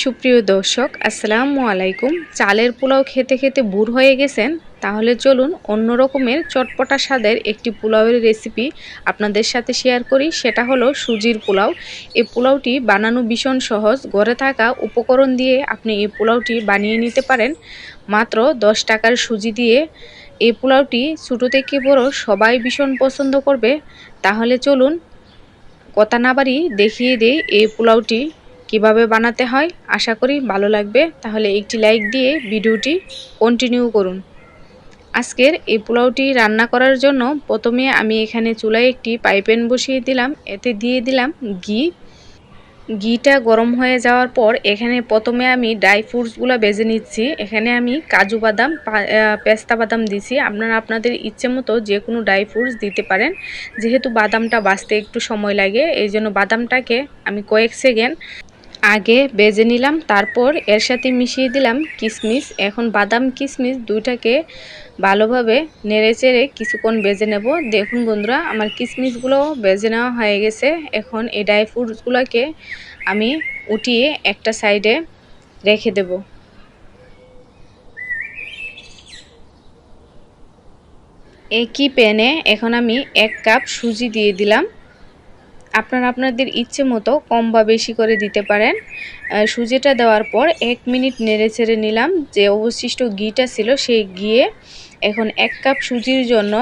সুপ্রিয় দর্শক, আসসালামু আলাইকুম। চালের পোলাও খেতে খেতে বুর হয়ে গেছেন? তাহলে চলুন অন্য রকমের চটপটা স্বাদের একটি পোলাওয়ের রেসিপি আপনাদের সাথে শেয়ার করি। সেটা হলো সুজির পোলাও। এই পোলাওটি বানানো ভীষণ সহজ। ঘরে থাকা উপকরণ দিয়ে আপনি এই পোলাওটি বানিয়ে নিতে পারেন। মাত্র দশ টাকার সুজি দিয়ে এই পোলাওটি ছোটো থেকে বড় সবাই ভীষণ পছন্দ করবে। তাহলে চলুন কথা না বাড়ি দেখিয়ে দিই এই পোলাওটি কীভাবে বানাতে হয়, আশা করি ভালো লাগবে। তাহলে একটি লাইক দিয়ে ভিডিওটি কন্টিনিউ করুন। আজকের এই পোলাওটি রান্না করার জন্য প্রথমে আমি এখানে চুলায় একটি পাইপেন বসিয়ে দিলাম। এতে দিয়ে দিলাম ঘি। ঘিটা গরম হয়ে যাওয়ার পর এখানে প্রথমে আমি ড্রাই ফ্রুটসগুলো বেজে নিচ্ছি। এখানে আমি কাজু বাদাম পেস্তা বাদাম দিছি। আপনারা আপনাদের ইচ্ছে মতো যে কোনো ড্রাই ফ্রুটস দিতে পারেন। যেহেতু বাদামটা বাঁচতে একটু সময় লাগে, এই জন্য বাদামটাকে আমি কয়েক সেকেন্ড আগে বেজে নিলাম, তারপর এর সাথে মিশিয়ে দিলাম কিশমিশ এখন বাদাম কিশমিশ দুইটাকে ভালোভাবে নেড়ে চেড়ে কিছুক্ষণ বেজে নেব। দেখুন বন্ধুরা, আমার কিশমিশগুলো বেজে নেওয়া হয়ে গেছে। এখন এই ড্রাই ফ্রুটসগুলোকে আমি উঠিয়ে একটা সাইডে রেখে দেব। একই প্যানে এখন আমি এক কাপ সুজি দিয়ে দিলাম। আপনারা আপনাদের ইচ্ছে মতো কম বা বেশি করে দিতে পারেন। সুজিটা দেওয়ার পর এক মিনিট নেড়ে ছেড়ে নিলাম। যে অবশিষ্ট ঘিটা ছিল সেই ঘিয়ে এখন এক কাপ সুজির জন্য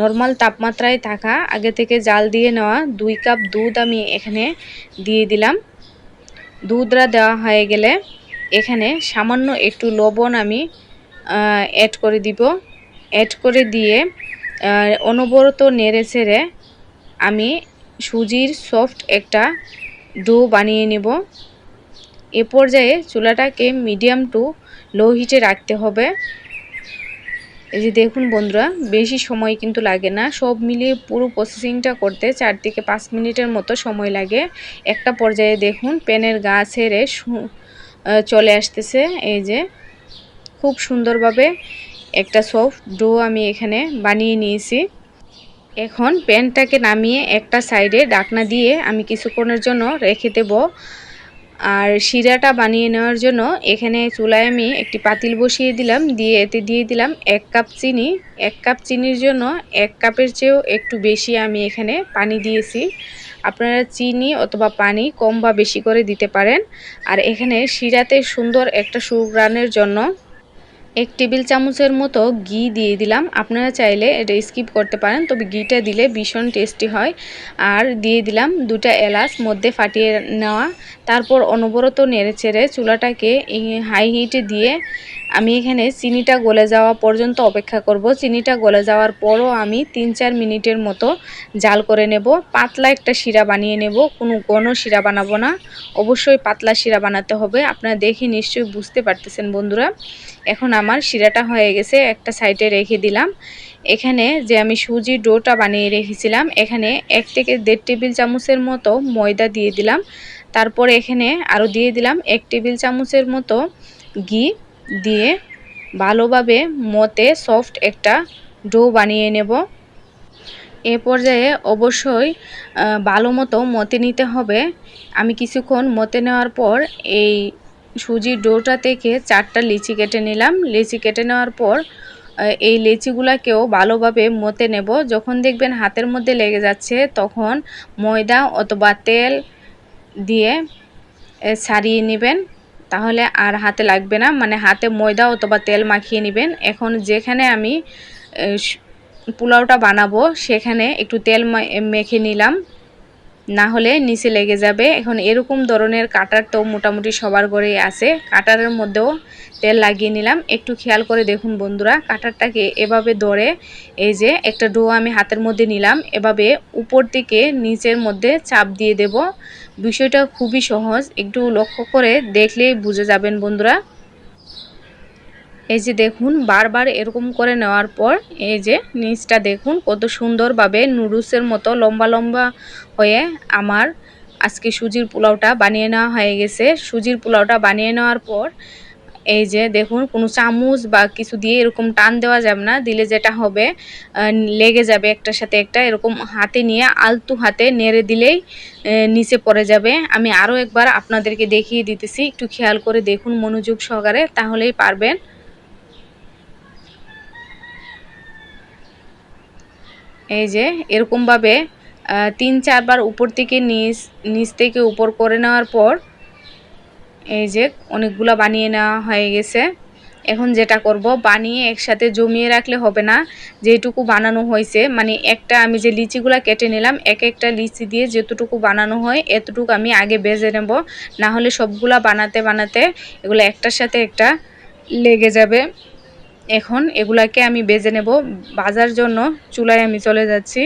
নর্মাল তাপমাত্রায় থাকা, আগে থেকে জাল দিয়ে নেওয়া দুই কাপ দুধ আমি এখানে দিয়ে দিলাম। দুধরা দেওয়া হয়ে গেলে এখানে সামান্য একটু লবণ আমি অ্যাড করে দিব। অ্যাড করে দিয়ে অনবরত নেড়ে ছেড়ে আমি সুজির সফট একটা ডো বানিয়ে নেব। এ পর্যায়ে চুলাটাকে মিডিয়াম টু লো হিটে রাখতে হবে। এই যে দেখুন বন্ধুরা, বেশি সময় কিন্তু লাগে না। সব মিলিয়ে পুরো প্রসেসিংটা করতে চার থেকে পাঁচ মিনিটের মতো সময় লাগে। একটা পর্যায়ে দেখুন প্যানের গা ছেড়ে চলে আসতেছে। এই যে খুব সুন্দরভাবে একটা সফট ডো আমি এখানে বানিয়ে নিয়েছি। এখন প্যানটাকে নামিয়ে একটা সাইডে ডাকনা দিয়ে আমি কিছুক্ষণের জন্য রেখে দেব। আর শিরাটা বানিয়ে নেওয়ার জন্য এখানে চুলায় আমি একটি পাতিল বসিয়ে দিলাম, দিয়ে এতে দিয়ে দিলাম এক কাপ চিনি। এক কাপ চিনির জন্য এক কাপের চেয়েও একটু বেশি আমি এখানে পানি দিয়েছি। আপনারা চিনি অথবা পানি কম বা বেশি করে দিতে পারেন। আর এখানে শিরাতে সুন্দর একটা সুগ্রানের জন্য এক টেবিল চামচের মতো ঘি দিয়ে দিলাম। আপনারা চাইলে এটা স্কিপ করতে পারেন, তবে ঘিটা দিলে ভীষণ টেস্টি হয়। আর দিয়ে দিলাম দুটা এলাচ মধ্যে ফাটিয়ে নেওয়া। তারপর অনবরত নেড়ে চেড়ে চুলাটাকে হাই হিটে দিয়ে আমি এখানে চিনিটা গলে যাওয়া পর্যন্ত অপেক্ষা করব। চিনিটা গলে যাওয়ার পরও আমি তিন চার মিনিটের মতো জাল করে নেব। পাতলা একটা শিরা বানিয়ে নেব। কোনো ঘন শিরা বানাবো না। অবশ্যই পাতলা শিরা বানাতে হবে। আপনারা দেখে নিশ্চয়ই বুঝতে পারতেছেন, বন্ধুরা। এখন আমার শিরাটা হয়ে গেছে, একটা সাইডে রেখে দিলাম। এখানে যে আমি সুজি ডোটা বানিয়ে রেখেছিলাম, এখানে এক থেকে দেড় টেবিল চামচের মতো ময়দা দিয়ে দিলাম। তারপর এখানে আরও দিয়ে দিলাম এক টেবিল চামচের মতো ঘি। দিয়ে ভালোভাবে মতে সফট একটা ডো বানিয়ে নেব। এ পর্যায়ে অবশ্যই ভালো মতো মতে নিতে হবে। আমি কিছুক্ষণ মতে নেওয়ার পর এই সুজির ডোটা থেকে চারটা লিচি কেটে নিলাম। লিচি কেটে নেওয়ার পর এই লেচিগুলাকেও ভালোভাবে মতে নেব। যখন দেখবেন হাতের মধ্যে লেগে যাচ্ছে, তখন ময়দা অথবা তেল দিয়ে ছাড়িয়ে নেবেন। তাহলে আর হাতে লাগবে না মানে হাতে ময়দা অথবা তেল মাখিয়ে নেবেন। এখন যেখানে আমি পোলাওটা বানাবো, সেখানে একটু তেল মেখে নিলাম। না হলে নিচে লেগে যাবে। এখন এরকম ধরনের কাটার তো মোটামুটি সবার ঘরেই আছে। কাটারের মধ্যেও তেল লাগিয়ে নিলাম। একটু খেয়াল করে দেখুন বন্ধুরা, কাটারটাকে এভাবে ধরে, এই যে একটা ডো আমি হাতের মধ্যে নিলাম। এভাবে উপর থেকে নিচের মধ্যে চাপ দিয়ে দেব। বিষয়টা খুবই সহজ। একটু লক্ষ্য করে দেখলেই বুঝে যাবেন বন্ধুরা। এই যে দেখুন, বারবার এরকম করে নেওয়ার পর এই যে নিচটা দেখুন, কত সুন্দরভাবে নুডলসের মতো লম্বা লম্বা হয়ে আমার আজকে সুজির পোলাওটা বানিয়ে নেওয়া হয়ে গেছে। সুজির পোলাওটা বানিয়ে নেওয়ার পর এই যে দেখুন, কোনো চামচ বা কিছু দিয়ে এরকম টান দেওয়া যাবে না, দিলে যেটা হবে লেগে যাবে একটার সাথে একটা, এরকম হাতে নিয়ে আলতু হাতে নেড়ে দিলেই নিচে পড়ে যাবে। আমি আরও একবার আপনাদেরকে দেখিয়ে দিতেছি, একটু খেয়াল করে দেখুন মনোযোগ সহকারে, তাহলেই পারবেন। এই যে এরকমভাবে তিন চারবার উপর থেকে নিচ নিচ থেকে উপর করে নেওয়ার পর এই যে অনেকগুলো বানিয়ে নেওয়া হয়ে গেছে। এখন যেটা করব, বানিয়ে একসাথে জমিয়ে রাখলে হবে না। যেটুকু বানানো হয়েছে মানে একটা আমি যে লিচিগুলো কেটে নিলাম এক একটা লিচি দিয়ে যতটুকু বানানো হয়, এতটুকু আমি আগে বেজে নেব। না হলে সবগুলা বানাতে বানাতে এগুলো একটার সাথে একটা লেগে যাবে। এখন এগুলাকে আমি বেজে নেব। বাজার জন্য চুলায় আমি চলে যাচ্ছি।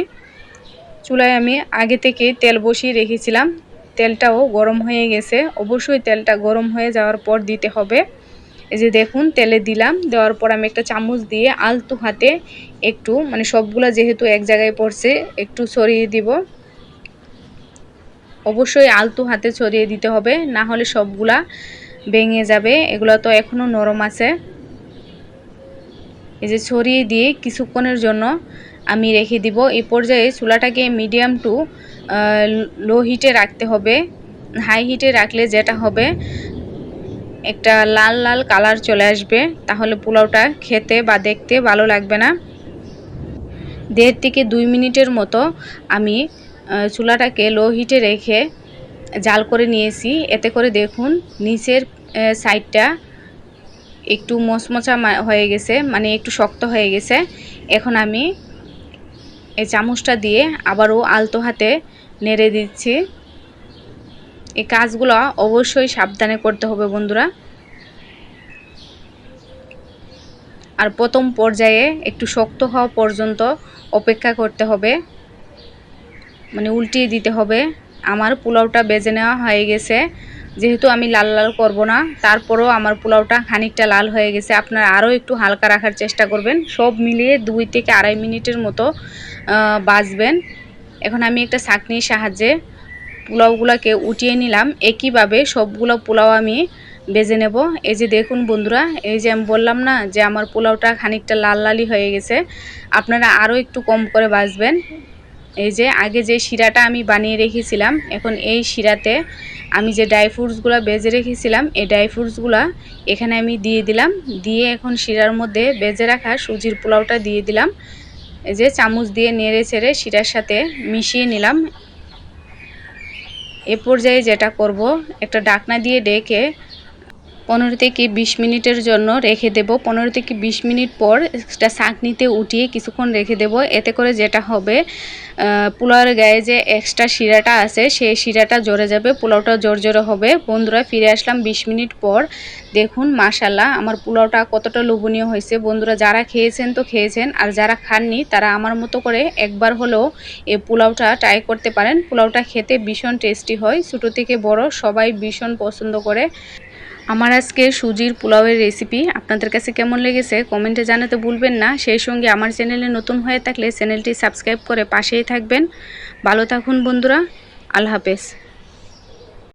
চুলায় আমি আগে থেকে তেল বসিয়ে রেখেছিলাম। তেলটাও গরম হয়ে গেছে। অবশ্যই তেলটা গরম হয়ে যাওয়ার পর দিতে হবে। এই যে দেখুন, তেলে দিলাম। দেওয়ার পর আমি একটা চামচ দিয়ে আলতু হাতে একটু মানে সবগুলা যেহেতু এক জায়গায় পড়ছে, একটু ছড়িয়ে দিব। অবশ্যই আলতু হাতে ছড়িয়ে দিতে হবে, না হলে সবগুলা ভেঙে যাবে। এগুলো তো এখনও নরম আছে। এই যে ছড়িয়ে দিয়ে কিছুক্ষণের জন্য আমি রেখে দিব। এই পর্যায়ে চুলাটাকে মিডিয়াম টু লো হিটে রাখতে হবে হাই হিটে রাখলে যেটা হবে, একটা লাল লাল কালার চলে আসবে, তাহলে পোলাওটা খেতে বা দেখতে ভালো লাগবে না। দেড় থেকে দুই মিনিটের মতো আমি চুলাটাকে লো হিটে রেখে জাল করে নিয়েছি। এতে করে দেখুন, নিচের সাইডটা একটু মচমচা হয়ে গেছে মানে একটু শক্ত হয়ে গেছে। এখন আমি এই চামচটা দিয়ে আবারও আলতো হাতে নেড়ে দিচ্ছি। এই কাজগুলো অবশ্যই সাবধানে করতে হবে বন্ধুরা। আর প্রথম পর্যায়ে একটু শক্ত হওয়া পর্যন্ত অপেক্ষা করতে হবে। মানে উল্টিয়ে দিতে হবে। আমার পোলাওটা বেজে নেওয়া হয়ে গেছে। যেহেতু আমি লাল লাল করব না, তারপরেও আমার পোলাওটা খানিকটা লাল হয়ে গেছে। আপনারা আরও একটু হালকা রাখার চেষ্টা করবেন। সব মিলিয়ে দুই থেকে আড়াই মিনিটের মতো আহ, ভাজবেন এখন আমি একটা ছাঁকনির সাহায্যে পোলাওগুলোকে উঠিয়ে নিলাম। একইভাবে সবগুলো পোলাও আমি বেজে নেব। এই যে দেখুন বন্ধুরা এই যে আমি বললাম না যে আমার পোলাওটা খানিকটা লাল লালই হয়ে গেছে। আপনারা আরও একটু কম করে বাজবেন এই যে আগে যে শিরাটা আমি বানিয়ে রেখেছিলাম এখন এই শিরাতে আমি যে ড্রাই ফ্রুটসগুলো বেজে রেখেছিলাম এই ড্রাই ফ্রুটসগুলো এখানে আমি দিয়ে দিলাম। দিয়ে এখন শিরার মধ্যে বেজে রাখা সুজির পোলাওটা দিয়ে দিলাম। এই যে চামচ দিয়ে নেড়ে চেড়ে শিরার সাথে মিশিয়ে নিলাম। এ পর্যায়ে যেটা করব, একটা ডাকনা দিয়ে ডেকে পনেরো থেকে বিশ মিনিটের জন্য রেখে দেব। পনেরো থেকে বিশ মিনিট পর একটা ছাঁকনিতে উঠিয়ে কিছুক্ষণ রেখে দেব। এতে করে যেটা হবে পোলাওয়ের গায়ে যে এক্সট্রা শিরাটা আছে, সেই শিরাটা জড়ে যাবে, পোলাওটা জোর জোরে হবে। বন্ধুরা, ফিরে আসলাম বিশ মিনিট পর। দেখুন মাশাল্লাহ আমার পোলাওটা কতটা লোভনীয় হয়েছে। বন্ধুরা, যারা খেয়েছেন তো খেয়েছেন, আর যারা খাননি, তারা আমার মতো করে একবার হলেও এই পোলাওটা ট্রাই করতে পারেন। পোলাওটা খেতে ভীষণ টেস্টি হয়। ছোটো থেকে বড় সবাই ভীষণ পছন্দ করে। আমার আজকে সুজির পোলাওয়ের রেসিপি আপনাদের কাছে কেমন লেগেছে কমেন্টে জানাতে ভুলবেন না। সেই সঙ্গে আমার চ্যানেলে নতুন হয়ে থাকলে চ্যানেলটি সাবস্ক্রাইব করে পাশেই থাকবেন। ভালো থাকুন বন্ধুরা, আল্লাহ হাফেজ।